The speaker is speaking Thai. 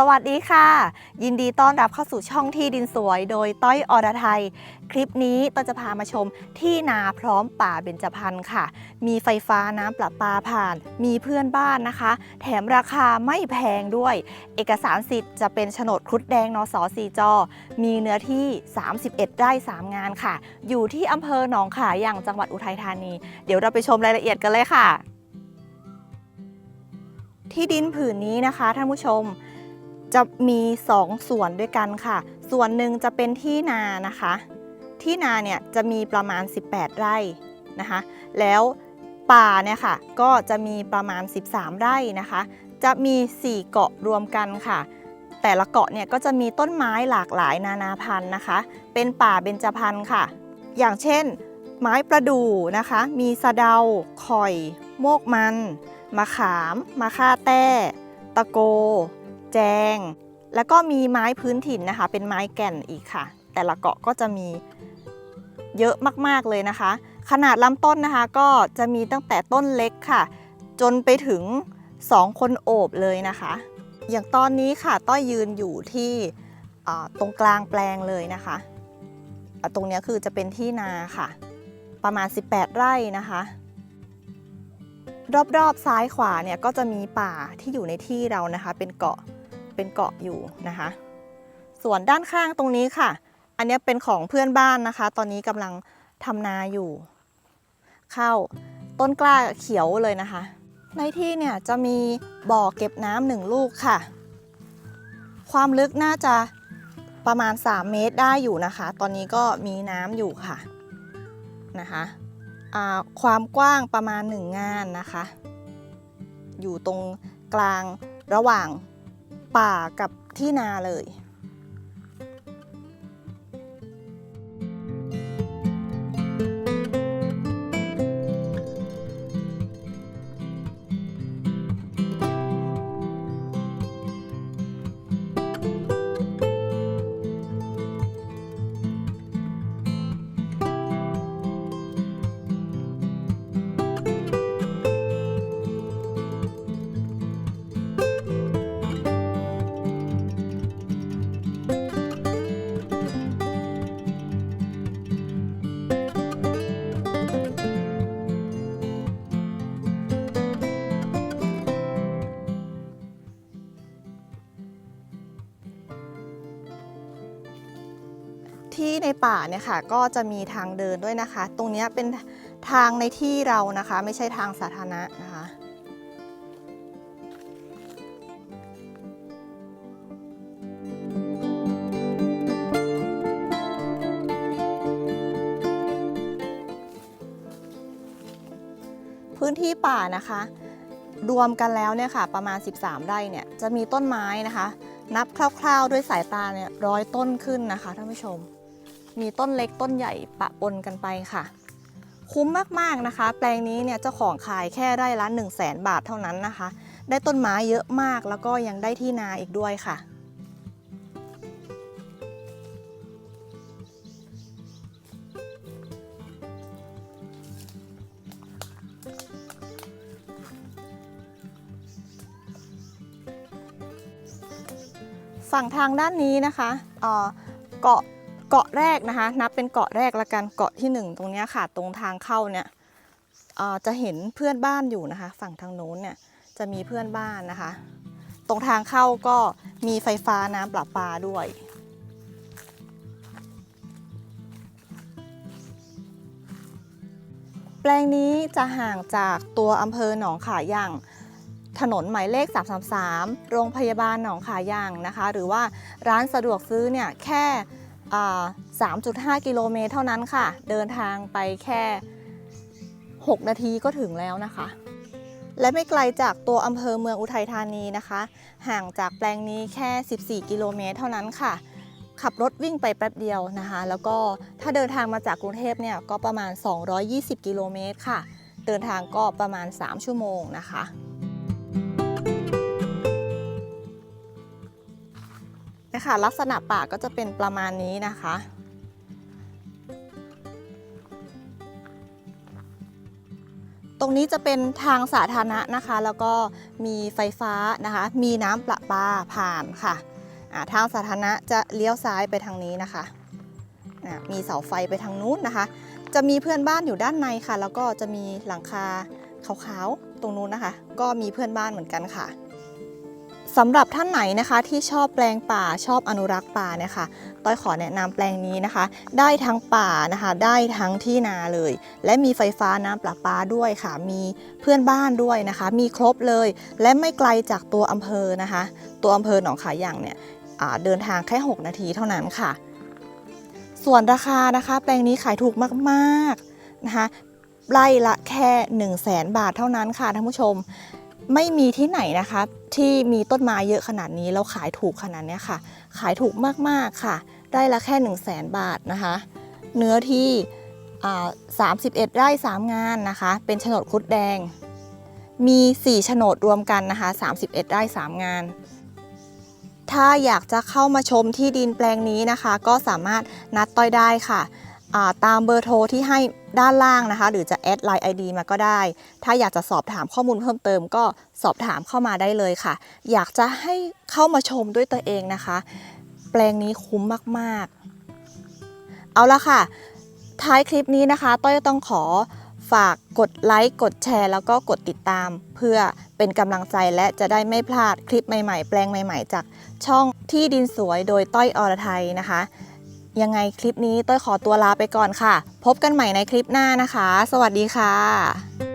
สวัสดีค่ะ ยินดีต้อนรับเข้าสู่ช่องที่ดินสวย โดยต้อยอรไทย คลิปนี้ต้อจะพามาชมที่นาพร้อมป่าเบญจพรรณค่ะ มีไฟฟ้าน้ำประปาผ่าน มีเพื่อนบ้านนะคะ แถมราคาไม่แพงด้วย เอกสารสิทธิ์จะเป็นโฉนดครุฑแดงนสสีจอ มีเนื้อที่ 31ไร่3 งานค่ะ อยู่ที่อำเภอหนองขาอย่างจังหวัดอุทัยธานี เดี๋ยวเราไปชมรายละเอียดกันเลยค่ะ ที่ดินผืนนี้นะคะท่านผู้ชม จะมี2ส่วนด้วยกันค่ะ ส่วนหนึ่งจะเป็นที่นานะคะ ที่นาเนี่ยจะมีประมาณ 18 ไร่นะคะ แล้วป่าเนี่ยค่ะก็จะมีประมาณ 13 ไร่นะคะ จะมี 4 เกาะรวมกันค่ะ แต่ละเกาะเนี่ยก็จะมีต้นไม้หลากหลายนานาพันธุ์นะคะ เป็นป่าเบญจพรรณค่ะ อย่างเช่น ไม้ประดู่นะคะ มีสะเดาข่อย โมกมัน มะขาม มะค่าแต้ ตะโก แจง แล้วก็มีไม้พื้นถิ่นนะคะ เป็นไม้แก่นอีกค่ะ แต่ละเกาะก็จะมีเยอะมากๆเลยนะคะ ขนาดลำต้นนะคะก็จะมีตั้งแต่ต้นเล็กค่ะ จนไปถึง 2 คนโอบเลยนะคะ อย่างตอนนี้ค่ะต้อยยืนอยู่ที่ตรงกลางแปลงเลยนะคะ ตรงนี้คือจะเป็นที่นาค่ะ ประมาณ 18 ไร่นะคะ รอบๆซ้ายขวาเนี่ยก็จะมีป่าที่อยู่ในที่เรานะคะ เป็นเกาะ เป็นเกาะอยู่นะคะ ส่วนด้านข้างตรงนี้ค่ะ อันนี้เป็นของเพื่อนบ้านนะคะ ตอนนี้กำลังทำนาอยู่ เข้าต้นกล้าเขียวเลยนะคะ ในที่เนี่ยจะมีบ่อเก็บน้ำหนึ่งลูกค่ะ ความลึกน่าจะประมาณ 3 เมตรได้อยู่นะคะ ตอนนี้ก็มีน้ำอยู่ค่ะนะคะความกว้างประมาณ 1 งานนะคะ อยู่ตรงกลางระหว่าง ป่ากับที่นาเลย ที่ในป่าเนี่ยค่ะก็จะมีทางเดินด้วยนะคะ ตรงนี้เป็นทางในที่เรานะคะ ไม่ใช่ทางสาธารณะนะคะพื้นที่ป่านะคะ รวมกันแล้วเนี่ยค่ะ ประมาณ 13 ไร่เนี่ยจะมีต้นไม้นะคะ นับคร่าวๆด้วยสายตาเนี่ยร้อยต้นขึ้นนะคะท่านผู้ชม มีต้นเล็กต้นใหญ่ปะปนกันไปค่ะ คุ้มมากๆนะคะ แปลงนี้เนี่ยเจ้าของขายแค่ไร่ละ1 0 0 0 0แบาทเท่านั้นนะคะ ได้ต้นไม้เยอะมากแล้วก็ยังได้ที่นาอีกด้วยค่ะฝั่งทางด้านนี้นะคะเออเกาะ เกาะแรกนะคะ นับเป็นเกาะแรกละกันเกาะที่หนึ่งตรงนี้ค่ะ ตรงทางเข้าเนี่ยจะเห็นเพื่อนบ้านอยู่นะคะ ฝั่งทางโน้นเนี่ยจะมีเพื่อนบ้านนะคะ ตรงทางเข้าก็มีไฟฟ้าน้ำประปาด้วยแปลงนี้จะห่างจากตัวอำเภอหนองขาย่าง ถนนหมายเลข 333 โรงพยาบาลหนองขาย่างนะคะ หรือว่าร้านสะดวกซื้อเนี่ยแค่ 3.5 กิโลเมตรเท่านั้นค่ะ เดินทางไปแค่ 6 นาทีก็ถึงแล้วนะคะ และไม่ไกลจากตัวอำเภอเมืองอุทัยธานีนะคะ ห่างจากแปลงนี้แค่ 14 กิโลเมตรเท่านั้นค่ะ ขับรถวิ่งไปแป๊บเดียวนะคะ แล้วก็ถ้าเดินทางมาจากกรุงเทพเนี่ยก็ประมาณ 220 กิโลเมตรค่ะ เดินทางก็ประมาณ 3 ชั่วโมงนะคะ นะคะลักษณะป่าก็จะเป็นประมาณนี้นะคะ ตรงนี้จะเป็นทางสาธารณะนะคะ แล้วก็มีไฟฟ้านะคะ มีน้ำประปาผ่านค่ะทางสาธารณะจะเลี้ยวซ้ายไปทางนี้นะคะมีเสาไฟไปทางนู้นนะคะ จะมีเพื่อนบ้านอยู่ด้านในค่ะ แล้วก็จะมีหลังคาขาวๆตรงนู้นนะคะ ก็มีเพื่อนบ้านเหมือนกันค่ะ สำหรับท่านไหนนะคะที่ชอบแปลงป่าชอบอนุรักษ์ป่าเนี่ยค่ะต้อยขอแนะนำแปลงนี้นะคะ ได้ทั้งป่านะคะได้ทั้งที่นาเลย และมีไฟฟ้าน้ำประปาด้วยค่ะ มีเพื่อนบ้านด้วยนะคะ มีครบเลย และไม่ไกลจากตัวอำเภอนะคะ ตัวอำเภอหนองขาอย่างเนี่ยเดินทางแค่ 6 นาทีเท่านั้นค่ะ ส่วนราคานะคะ แปลงนี้ขายถูกมากๆนะคะไร่ละแค่ 1 0 0 0 0แสนบาทเท่านั้นค่ะท่านผู้ชม ไม่มีที่ไหนนะคะที่มีต้นไม้เยอะขนาดนี้แล้วขายถูกขนาดนี้ค่ะ ขายถูกมากๆค่ะ ได้ละแค่ 1 0 0 0 0แสนบาทนะคะ เนื้อที่อ่า31ไร่3งานนะคะ เป็นโฉนดคุดแดง มี4โฉนดรวมกันนะคะ31ไร่3งาน ถ้าอยากจะเข้ามาชมที่ดินแปลงนี้นะคะ ก็สามารถนัดต้อยได้ค่ะ ตามเบอร์โทรที่ให้ด้านล่างนะคะ หรือจะแอดไลน์ ID มาก็ได้ ถ้าอยากจะสอบถามข้อมูลเพิ่มเติมก็สอบถามเข้ามาได้เลยค่ะ อยากจะให้เข้ามาชมด้วยตัวเองนะคะ แปลงนี้คุ้มมากๆ เอาละค่ะ ท้ายคลิปนี้นะคะ ต้อยต้องขอฝากกดไลค์ กดแชร์ แล้วก็กดติดตาม เพื่อเป็นกำลังใจและจะได้ไม่พลาดคลิปใหม่ๆ แปลงใหม่ ๆ จากช่องที่ดินสวยโดยต้อยอรไทยนะคะ ยังไงคลิปนี้ต้อยขอตัวลาไปก่อนค่ะ พบกันใหม่ในคลิปหน้านะคะ สวัสดีค่ะ